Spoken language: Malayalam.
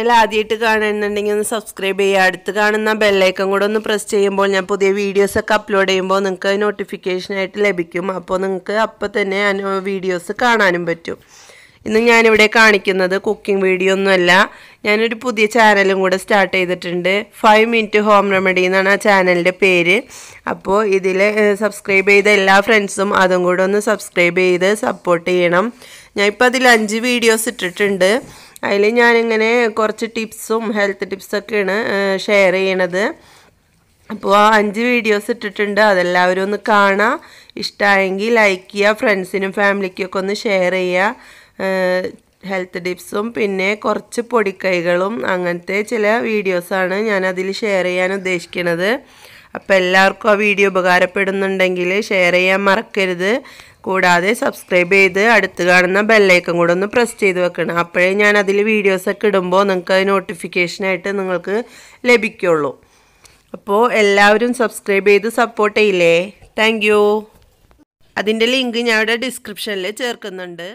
ചാനൽ ആദ്യമായിട്ട് കാണുന്നുണ്ടെങ്കിൽ ഒന്ന് സബ്സ്ക്രൈബ് ചെയ്യുക. അടുത്ത് കാണുന്ന ബെല്ലൈക്കൺ കൂടെ ഒന്ന് പ്രസ് ചെയ്യുമ്പോൾ ഞാൻ പുതിയ വീഡിയോസൊക്കെ അപ്ലോഡ് ചെയ്യുമ്പോൾ നിങ്ങൾക്ക് നോട്ടിഫിക്കേഷനായിട്ട് ലഭിക്കും. അപ്പോൾ നിങ്ങൾക്ക് അപ്പോൾ തന്നെ വീഡിയോസ് കാണാനും പറ്റും. ഇന്ന് ഞാനിവിടെ കാണിക്കുന്നത് കുക്കിംഗ് വീഡിയോ ഒന്നുമല്ല ഞാനൊരു പുതിയ ചാനലും കൂടെ സ്റ്റാർട്ട് ചെയ്തിട്ടുണ്ട്. ഫൈവ് മിനിറ്റ് ഹോം റെമഡി എന്നാണ് ആ ചാനലിന്റെ പേര്. അപ്പോൾ ഇതിൽ സബ്സ്ക്രൈബ് ചെയ്ത എല്ലാ ഫ്രണ്ട്സും അതും കൂടെ ഒന്ന് സബ്സ്ക്രൈബ് ചെയ്ത് സപ്പോർട്ട് ചെയ്യണം. ഞാൻ ഇപ്പോൾ അതിൽ അഞ്ച് വീഡിയോസ് ഇട്ടിട്ടുണ്ട്. അതിൽ ഞാനിങ്ങനെ കുറച്ച് ടിപ്സും ഹെൽത്ത് ടിപ്സൊക്കെയാണ് ഷെയർ ചെയ്യണത്. അപ്പോൾ അഞ്ച് വീഡിയോസ് ഇട്ടിട്ടുണ്ട് അതെല്ലാവരും ഒന്ന് കാണാം. ഇഷ്ടമായെങ്കിൽ ലൈക്ക് ചെയ്യുക ഫ്രണ്ട്സിനും ഫാമിലിക്കൊക്കെ ഒന്ന് ഷെയർ ചെയ്യുക ഹെൽത്ത് ടിപ്സും പിന്നെ കുറച്ച് പൊടിക്കൈകളും അങ്ങനത്തെ ചില വീഡിയോസാണ് ഞാൻ അതിൽ ഷെയർ ചെയ്യാൻ ഉദ്ദേശിക്കുന്നത് അപ്പോൾ എല്ലാവർക്കും ആ വീഡിയോ ഉപകാരപ്പെടുന്നുണ്ടെങ്കിൽ ഷെയർ ചെയ്യാൻ മറക്കരുത്. കൂടാതെ സബ്സ്ക്രൈബ് ചെയ്ത് അടുത്ത് കാണുന്ന ബെല്ലൈക്കൺ കൂടെ ഒന്ന് പ്രസ് ചെയ്ത് വെക്കണം. അപ്പോഴേ ഞാൻ അതിൽ വീഡിയോസൊക്കെ ഇടുമ്പോൾ നിങ്ങൾക്ക് അത് നോട്ടിഫിക്കേഷനായിട്ട് നിങ്ങൾക്ക് ലഭിക്കുള്ളൂ. അപ്പോൾ എല്ലാവരും സബ്സ്ക്രൈബ് ചെയ്ത് സപ്പോർട്ട് ചെയ്യില്ലേ? താങ്ക് യു അതിന്റെ ലിങ്ക് ഞാൻ ഇവിടെ ഡിസ്ക്രിപ്ഷനിൽ ചേർക്കുന്നുണ്ട്.